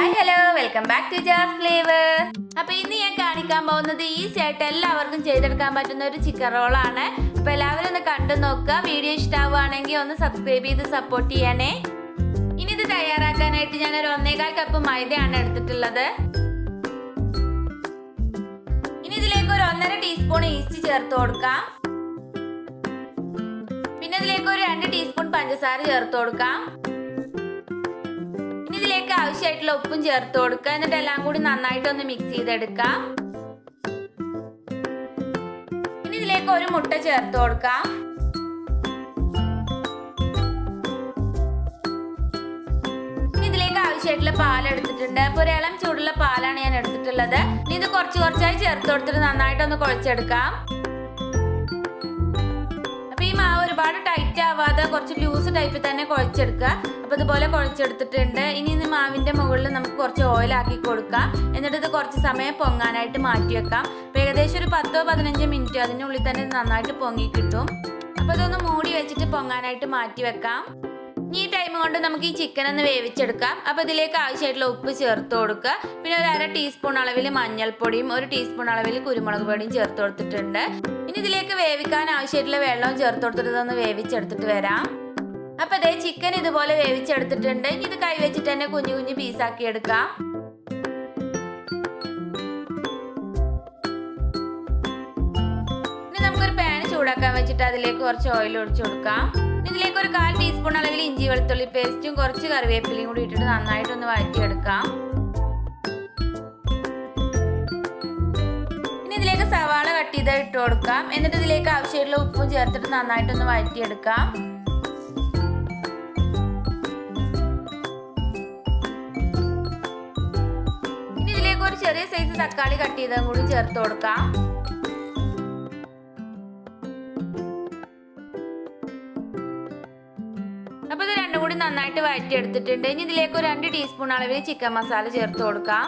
Hi hello welcome back to Jas flavour അപ്പൊ ഇന്ന് ഞാൻ കാണിക്കാൻ പോകുന്നത് ഈസി ആയിട്ട് എല്ലാവർക്കും ചെയ്തെടുക്കാൻ പറ്റുന്ന ഒരു ചിക്കൻ റോളാണ് അപ്പൊ എല്ലാവരും ഒന്ന് കണ്ടു നോക്കുക. വീഡിയോ ഇഷ്ടമാവുകയാണെങ്കിൽ ഒന്ന് സബ്സ്ക്രൈബ് ചെയ്ത് സപ്പോർട്ട് ചെയ്യണേ. ഇനി ഇത് തയ്യാറാക്കാനായിട്ട് ഞാൻ ഒരു ഒന്നേകാൽ കപ്പ് മൈദയാണ് എടുത്തിട്ടുള്ളത്. ഇനി ഇതിലേക്ക് ഒരു ഒന്നര ടീസ്പൂൺ ഈസ്റ്റ് ചേർത്ത് കൊടുക്കാം. പിന്നെ ഇതിലേക്ക് ഒരു രണ്ട് ടീസ്പൂൺ പഞ്ചസാര ചേർത്ത് കൊടുക്കാം. ഇതിലേക്ക് ആവശ്യമായിട്ടുള്ള ഉപ്പും ചേർത്ത് കൊടുക്കുക. എന്നിട്ട് എല്ലാം കൂടി നന്നായിട്ടൊന്ന് മിക്സ് ചെയ്തെടുക്കാം. ഇനി ഇതിലേക്ക് ഒരു മുട്ട ചേർത്ത് കൊടുക്കാം. ഇതിലേക്ക് പാൽ എടുത്തിട്ടുണ്ട്. അപ്പൊ ഒരു ഇളം ചൂടുള്ള പാലാണ് ഞാൻ എടുത്തിട്ടുള്ളത്. ഇനി ഇത് കുറച്ച് കുറച്ചായി ചേർത്ത് കൊടുത്തിട്ട് നന്നായിട്ടൊന്ന് കുഴച്ചെടുക്കാം. ഒരുപാട് ടൈറ്റ് ആവാതെ കുറച്ച് ലൂസ് ടൈപ്പിൽ തന്നെ കുഴച്ചെടുക്കുക. അപ്പൊ ഇതുപോലെ കുഴച്ചെടുത്തിട്ടുണ്ട്. ഇനി ഇന്ന് മാവിന്റെ മുകളിൽ നമുക്ക് കുറച്ച് ഓയിലാക്കി കൊടുക്കാം. എന്നിട്ട് ഇത് കുറച്ച് സമയം പൊങ്ങാനായിട്ട് മാറ്റി വെക്കാം. ഏകദേശം ഒരു പത്തോ പതിനഞ്ചോ മിനിറ്റ് അതിനുള്ളിൽ തന്നെ നന്നായിട്ട് പൊങ്ങി കിട്ടും. അപ്പൊ ഇതൊന്ന് മൂടി വെച്ചിട്ട് പൊങ്ങാനായിട്ട് മാറ്റി വെക്കാം. ഈ ടൈം കൊണ്ട് നമുക്ക് ഈ ചിക്കൻ ഒന്ന് വേവിച്ചെടുക്കാം. അപ്പോൾ ഇതിലേക്ക് ആവശ്യമായിട്ടുള്ള ഉപ്പ് ചേർത്ത് കൊടുക്കുക. പിന്നെ ഒരു അര ടീസ്പൂൺ അളവിൽ മഞ്ഞൾപ്പൊടിയും ഒരു ടീസ്പൂൺ അളവിൽ കുരുമുളക് പൊടിയും ചേർത്ത് കൊടുത്തിട്ടുണ്ട്. ഇനി ഇതിലേക്ക് വേവിക്കാൻ ആവശ്യമായിട്ടുള്ള വെള്ളവും ചേർത്ത് കൊടുത്തിട്ട് ഇതൊന്ന് വേവിച്ചെടുത്തിട്ട് വരാം. അപ്പോൾ അതേ ചിക്കൻ ഇതുപോലെ വേവിച്ചെടുത്തിട്ടുണ്ട്. ഇനി ഇത് കൈവച്ചിട്ട് തന്നെ കുഞ്ഞു കുഞ്ഞു പീസാക്കി എടുക്കാം. ഇനി നമുക്കൊരു പാൻ ചൂടാക്കാൻ വെച്ചിട്ട് അതിലേക്ക് കുറച്ച് ഓയിൽ ഒഴിച്ചു കൊടുക്കാം. ഇതിലേക്ക് ഒരു കാൽ ടീസ്പൂൺ അളവിൽ ഇഞ്ചി വെളുത്തുള്ളി പേസ്റ്റും കുറച്ച് കറിവേപ്പിലയും കൂടി ഇട്ടിട്ട് നന്നായിട്ടൊന്ന് വഴറ്റിയെടുക്കാം. സവാള കട്ട് ചെയ്ത് ഇട്ട് കൊടുക്കാം. എന്നിട്ട് ഇതിലേക്ക് ആവശ്യമുള്ള ഉപ്പും ചേർത്തിട്ട് നന്നായിട്ടൊന്ന് വഴറ്റിയെടുക്കാം. ഇനി ഇതിലേക്ക് ഒരു ചെറിയ സൈസ് തക്കാളി കട്ട് ചെയ്തതും കൂടി ചേർത്ത് കൊടുക്കാം. അപ്പോൾ ഇത് രണ്ടും കൂടി നന്നായിട്ട് വഴറ്റി എടുത്തിട്ടുണ്ട് ഇനി ഇതിലേക്ക് ഒരു രണ്ട് ടീസ്പൂൺ അളവിൽ ചിക്കൻ മസാല ചേർത്ത് കൊടുക്കാം.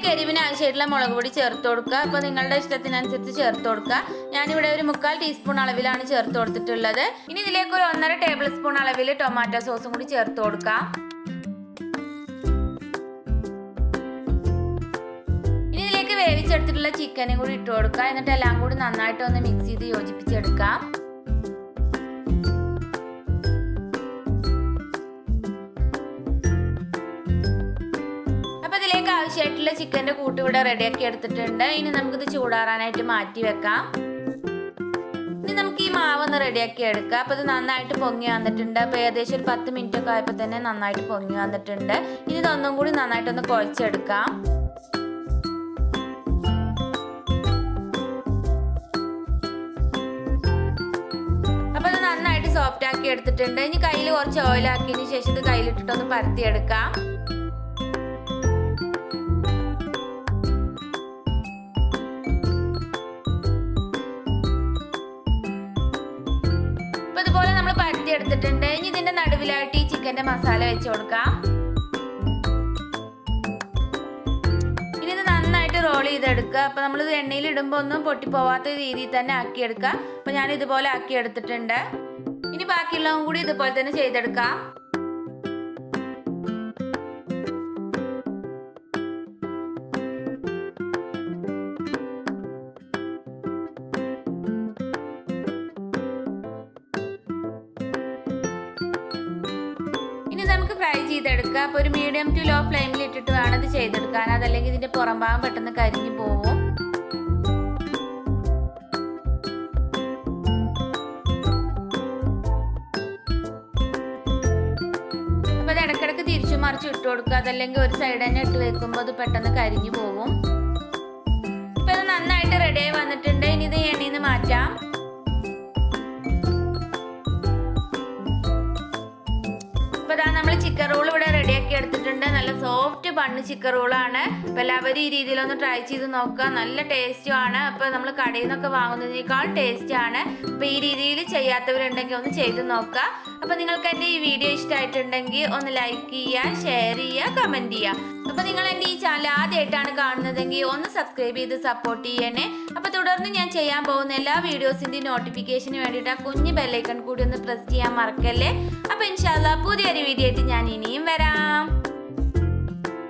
ഇതിലേക്ക് എരിവിന് ആവശ്യമായിട്ടുള്ള മുളക് പൊടി ചേർത്ത് കൊടുക്കുക. അപ്പോൾ നിങ്ങളുടെ ഇഷ്ടത്തിനനുസരിച്ച് ചേർത്ത് കൊടുക്കുക. ഞാനിവിടെ ഒരു മുക്കാൽ ടീസ്പൂൺ അളവിലാണ് ചേർത്ത് കൊടുത്തിട്ടുള്ളത്. ഇനി ഇതിലേക്ക് ഒരു ഒന്നര ടേബിൾ സ്പൂൺ അളവിൽ ടൊമാറ്റോ സോസും കൂടി ചേർത്ത് കൊടുക്കാം. ഇനി ഇതിലേക്ക് വേവിച്ചെടുത്തിട്ടുള്ള ചിക്കനും കൂടി ഇട്ട് കൊടുക്കുക. എന്നിട്ട് എല്ലാം കൂടി നന്നായിട്ട് ഒന്ന് മിക്സ് ചെയ്ത് യോജിപ്പിച്ചെടുക്കാം. ആവശ്യമായിട്ടുള്ള ചിക്കന്റെ കൂട്ട് ഇവിടെ റെഡിയാക്കി എടുത്തിട്ടുണ്ട്. ഇനി നമുക്കിത് ചൂടാറാനായിട്ട് മാറ്റി വെക്കാം. ഇനി നമുക്ക് ഈ മാവ് ഒന്ന് റെഡിയാക്കി എടുക്കാം. അപ്പോൾ ഇത് നന്നായിട്ട് പൊങ്ങി വന്നിട്ടുണ്ട്. അപ്പോൾ ഏകദേശം ഒരു പത്ത് മിനിറ്റ് ഒക്കെ ആയപ്പോൾ തന്നെ നന്നായിട്ട് പൊങ്ങി വന്നിട്ടുണ്ട്. ഇനി ഇതൊന്നും കൂടി നന്നായിട്ടൊന്ന് കുഴച്ചെടുക്കാം. അപ്പോൾ ഇത് നന്നായിട്ട് സോഫ്റ്റ് ആക്കി എടുത്തിട്ടുണ്ട്. ഇനി കയ്യിൽ കുറച്ച് ഓയിൽ ആക്കിയതിന് ശേഷം ഇത് കയ്യിലിട്ടിട്ടൊന്ന് പരത്തിയെടുക്കാം. ഇതിന്റെ നടുവിലായിട്ട് ഈ ചിക്കന്റെ മസാല വെച്ച് കൊടുക്കാം. ഇനി ഇത് നന്നായിട്ട് റോൾ ചെയ്തെടുക്കുക. അപ്പൊ നമ്മൾ ഇത് എണ്ണയിൽ ഇടുമ്പോൾ ഒന്നും പൊട്ടിപ്പോവാത്ത രീതിയിൽ തന്നെ ആക്കിയെടുക്കുക. അപ്പൊ ഞാൻ ഇതുപോലെ ആക്കി എടുത്തിട്ടുണ്ട് ഇനി ബാക്കിയുള്ളതും കൂടി ഇതുപോലെ തന്നെ ചെയ്തെടുക്കാം. നമുക്ക് ഫ്രൈ ചെയ്തെടുക്കുക അപ്പോൾ ഒരു മീഡിയം ടു ലോ ഫ്ലെയിമിൽ ഇട്ടിട്ട് വേണം ഇത് ചെയ്തെടുക്കാൻ. അതല്ലെങ്കിൽ ഇതിന്റെ പുറം ഭാഗം പെട്ടെന്ന് കരിഞ്ഞു പോവും. അപ്പോൾ അത് ഇടക്കിടക്ക് തിരിച്ചു മറിച്ച് ഇട്ട് കൊടുക്കുക. അതല്ലെങ്കിൽ ഒരു സൈഡ് തന്നെ ഇട്ട് വെക്കുമ്പോൾ അത് പെട്ടെന്ന് കരിഞ്ഞു പോകും ഇപ്പൊ ഇത് നന്നായിട്ട് റെഡിയായി വന്നിട്ടുണ്ട്. ഇനി ഇത് മാറ്റി മാറ്റാം ബണ്ണ് ചിക്കൻ റോളാണ് അപ്പോൾ എല്ലാവരും ഈ രീതിയിലൊന്ന് ട്രൈ ചെയ്ത് നോക്കുക. നല്ല ടേസ്റ്റും ആണ്. അപ്പോൾ നമ്മൾ കടയിൽ നിന്നൊക്കെ വാങ്ങുന്നതിനേക്കാൾ ടേസ്റ്റ് ആണ്. അപ്പോൾ ഈ രീതിയിൽ ചെയ്യാത്തവരുണ്ടെങ്കിൽ ഒന്ന് ചെയ്ത് നോക്കുക. അപ്പോൾ നിങ്ങൾക്ക് എന്റെ ഈ വീഡിയോ ഇഷ്ടമായിട്ടുണ്ടെങ്കിൽ ഒന്ന് ലൈക്ക് ചെയ്യുക ഷെയർ ചെയ്യുക കമന്റ് ചെയ്യുക. അപ്പോൾ നിങ്ങൾ എന്റെ ഈ ചാനൽ ആദ്യമായിട്ടാണ് കാണുന്നതെങ്കിൽ ഒന്ന് സബ്സ്ക്രൈബ് ചെയ്ത് സപ്പോർട്ട് ചെയ്യണേ. അപ്പോൾ തുടർന്ന് ഞാൻ ചെയ്യാൻ പോകുന്ന എല്ലാ വീഡിയോസിന്റെയും നോട്ടിഫിക്കേഷന് വേണ്ടിയിട്ട് ആ കുഞ്ഞ് ബെല്ലൈക്കൺ കൂടി ഒന്ന് പ്രസ് ചെയ്യാൻ മറക്കല്ലേ? അപ്പോൾ ഇൻഷാല്ല പുതിയൊരു വീഡിയോ ആയിട്ട് ഞാൻ ഇനിയും വരാം.